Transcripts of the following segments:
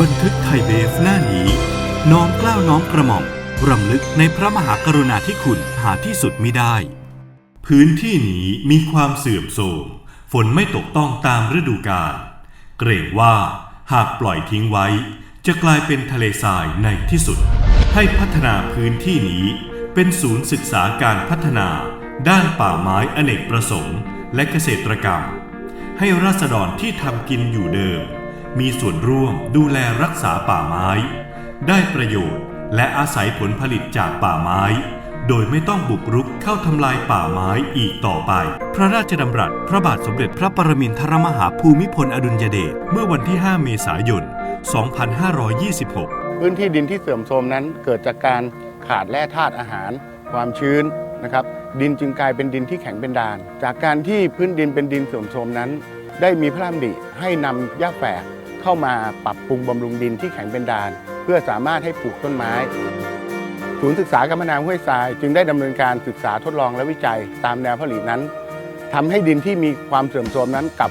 บันทึกไทยเบฟหน้านี้ น้อมกล้าวน้อมกระหม่อมรำลึกในพระมหากรุณาธิคุณหาที่สุดมิได้ พื้นที่นี้มีความเสื่อมโทรมฝนไม่ตกต้องตามฤดูกาลเกรงว่าหากปล่อยทิ้งไว้ จะกลายเป็นทะเลทรายในที่สุด ให้พัฒนาพื้นที่นี้ เป็นศูนย์ศึกษาการพัฒนา ด้านป่าไม้อเนกประสงค์ และเกษตรกรรม ให้ราษฎรที่ทำกินอยู่เดิม มีส่วนร่วมดูแลรักษาป่าไม้ ได้ประโยชน์และอาศัยผลผลิตจากป่าไม้ โดยไม่ต้องบุกรุกเข้าทำลายป่าไม้อีกต่อไป พระราชดำรัสพระบาทสมเด็จพระปรมินทรมหาภูมิพลอดุลยเดชเมื่อวันที่ 5 เมษายน 2526 พื้นที่ดินที่เสื่อมโทรมนั้นเกิดจากการขาดแร่ธาตุอาหาร ความชื้นนะครับดินจึงกลายเป็นดินที่แข็งเป็นดาน จากการที่พื้นดินเป็นดินเสื่อมโทรมนั้น ได้มีพระราชดำริให้นำหญ้าแฝก เข้ามาปรับปรุงบำรุงดินที่แข็งเป็นดาน เพื่อสามารถให้ปลูกต้นไม้ศูนย์ศึกษากรรมนามห้วยทราย จึงได้ดำเนินการศึกษาทดลองและวิจัยตามแนวผลิตนั้นทำให้ดินที่มีความเสื่อมโทรมนั้นกลับ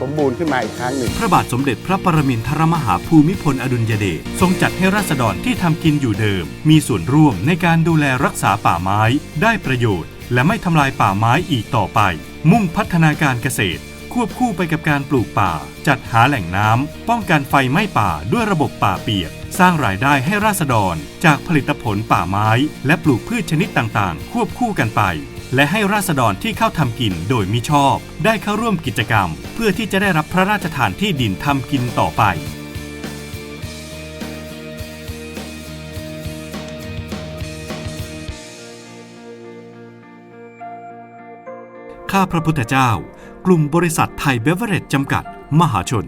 สมบูรณ์ขึ้นมาอีกครั้งหนึ่ง พระบาทสมเด็จพระปรมินทรมหาภูมิพลอดุลยเดชทรงจัดให้ราษฎรที่ทำกินอยู่เดิม มีส่วนร่วมในการดูแลรักษาป่าไม้ ได้ประโยชน์ และไม่ทำลายป่าไม้อีกต่อไป มุ่งพัฒนาการเกษตร ควบคู่ไปกับการปลูกป่า จัดหาแหล่งน้ำ ป้องกันไฟไหม้ป่าด้วยระบบป่าเปียก สร้างรายได้ให้ราษฎร จากผลิตผลป่าไม้ และปลูกพืชชนิดต่างๆ ควบคู่กันไป และให้ราษฎรที่เข้าทำกินโดยมิชอบ ได้เข้าร่วมกิจกรรม เพื่อที่จะได้รับพระราชทานที่ดินทำกินต่อไป ข้าพระพุทธเจ้า กลุ่มบริษัทไทยเบเวอเรจจำกัด มหาชน